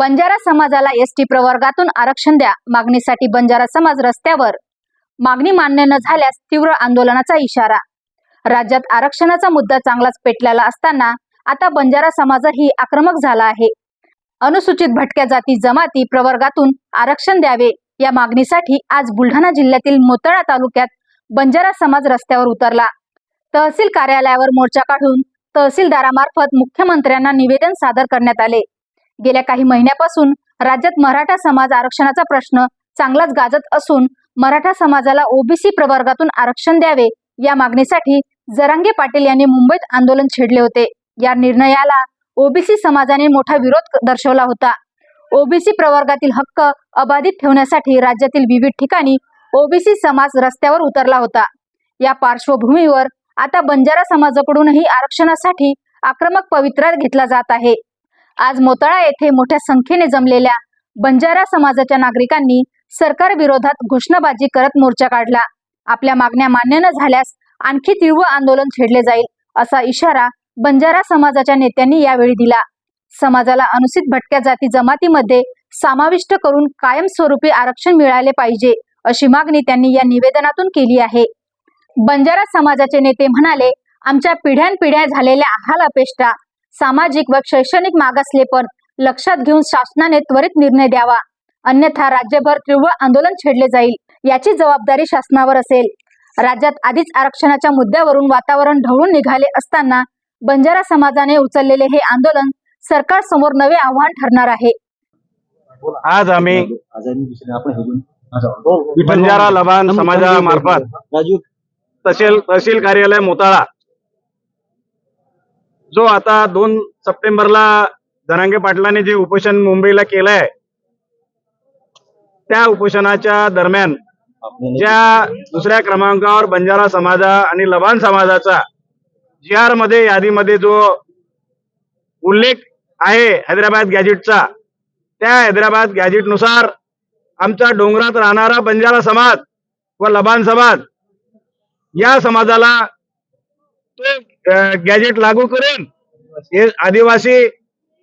बंजारा समाजाला एसटी प्रवर्गातून आरक्षण द्या. मागणीसाठी बंजारा समाज रस्त्यावर. मागणी मान्य न झाल्यास तीव्र आंदोलनाचा इशारा. राज्यात आरक्षणाचा मुद्दा चांगलाच पेटलेला असताना आता बंजारा समाजही आक्रमक झाला आहे. अनुसूचित भटक्या जाती जमाती प्रवर्गातून आरक्षण द्यावे या मागणीसाठी आज बुलढाणा जिल्ह्यातील मोतळा तालुक्यात बंजारा समाज रस्त्यावर उतरला. तहसील कार्यालयावर मोर्चा काढून तहसीलदारामार्फत मुख्यमंत्र्यांना निवेदन सादर करण्यात आले. गेल्या काही महिन्यापासून राज्यात मराठा समाज आरक्षणाचा प्रश्न चांगलाच गाजत असून मराठा समाजाला ओबीसी प्रवर्गातून आरक्षण द्यावे या मागणीसाठी जरांगे पाटील यांनी मुंबईत आंदोलन छेडले होते. या निर्णयाला ओबीसी समाजाने मोठा विरोध दर्शवला होता. ओबीसी प्रवर्गातील हक्क अबाधित ठेवण्यासाठी राज्यातील विविध ठिकाणी ओबीसी समाज रस्त्यावर उतरला होता. या पार्श्वभूमीवर आता बंजारा समाजाकडूनही आरक्षणासाठी आक्रमक पवित्रा घेतला जात आहे. आज मोताळा येथे मोठ्या संख्येने जमलेल्या बंजारा समाजाच्या नागरिकांनी सरकार विरोधात घोषणाबाजी करत मोर्चा काढला. आपल्या मागण्या मान्य न झाल्यास आणखी तीव्र आंदोलन छेडले जाईल असा इशारा बंजारा समाजाच्या नेत्यांनी यावेळी दिला. समाजाला अनुसूचित भटक्या जाती जमातीमध्ये समाविष्ट करून कायमस्वरूपी आरक्षण मिळाले पाहिजे अशी मागणी त्यांनी या निवेदनातून केली आहे. बंजारा समाजाचे नेते म्हणाले आमच्या पिढ्यानपिढ्या झालेल्या आहाल अपेष्टा सामाजिक व शैक्षणिक मागासलेपण लक्षात घेऊन शासनाने त्वरित निर्णय द्यावा. अन्यथा राज्यभर तीव्र आंदोलन छेडले जाईल याची जबाबदारी शासनावर असेल. राज्यात आधीच आरक्षणाच्या मुद्द्यावरून वातावरण ढवळून निघाले असताना बंजारा समाजाने उचललेले हे आंदोलन सरकार समोर नवे आव्हान ठरणार आहे. आज आम्ही बंजारा. लबान थांब- समाजामार्फत तहसील कार्यालय मोताळा जो आता दोन सप्टेंबरला धनांगे पाटलांनी जे उपोषण मुंबईला केलंय त्या उपोषणाच्या दरम्यान ज्या दुसऱ्या क्रमांकावर बंजारा समाजा आणि लबान समाजाचा जी आरमध्ये यादीमध्ये जो उल्लेख आहे हैदराबाद गॅजेटचा त्या हैदराबाद गॅजेटनुसार आमच्या डोंगरात राहणारा बंजारा समाज व लबान समाज या समाजाला गॅजेट लागू करून हे आदिवासी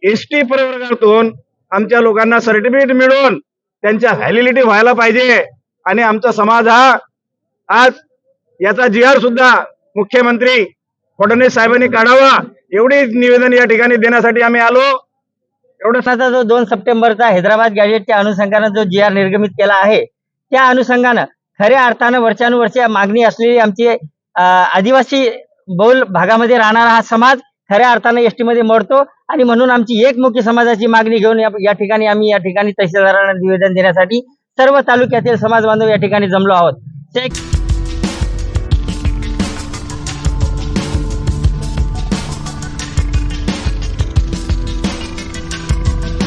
एस टी प्रवर्गातून आमच्या लोकांना सर्टिफिकेट मिळून त्यांच्या व्हॅलिडिटी व्हायला पाहिजे. आणि आमचा समाज हा आज याचा जी आर सुद्धा मुख्यमंत्री फडणवीस साहेबांनी काढावा एवढी निवेदन या ठिकाणी देण्यासाठी आम्ही आलो. एवढं साधा जो दोन सप्टेंबरचा हैदराबाद गॅजेटच्या अनुषंगानं जो जी आर निर्गमित केला आहे त्या अनुषंगानं खऱ्या अर्थानं वर्षानुवर्षे मागणी असलेली आमची आदिवासी बहुल भागामध्ये राहणारा हा समाज खऱ्या अर्थानं एसटीमध्ये मोडतो आणि म्हणून आमची एकमुखी समाजाची मागणी घेऊन या या ठिकाणी आम्ही या ठिकाणी तहसीलदारांना निवेदन देण्यासाठी सर्व तालुक्यातील समाज बांधव या ठिकाणी जमलो आहोत.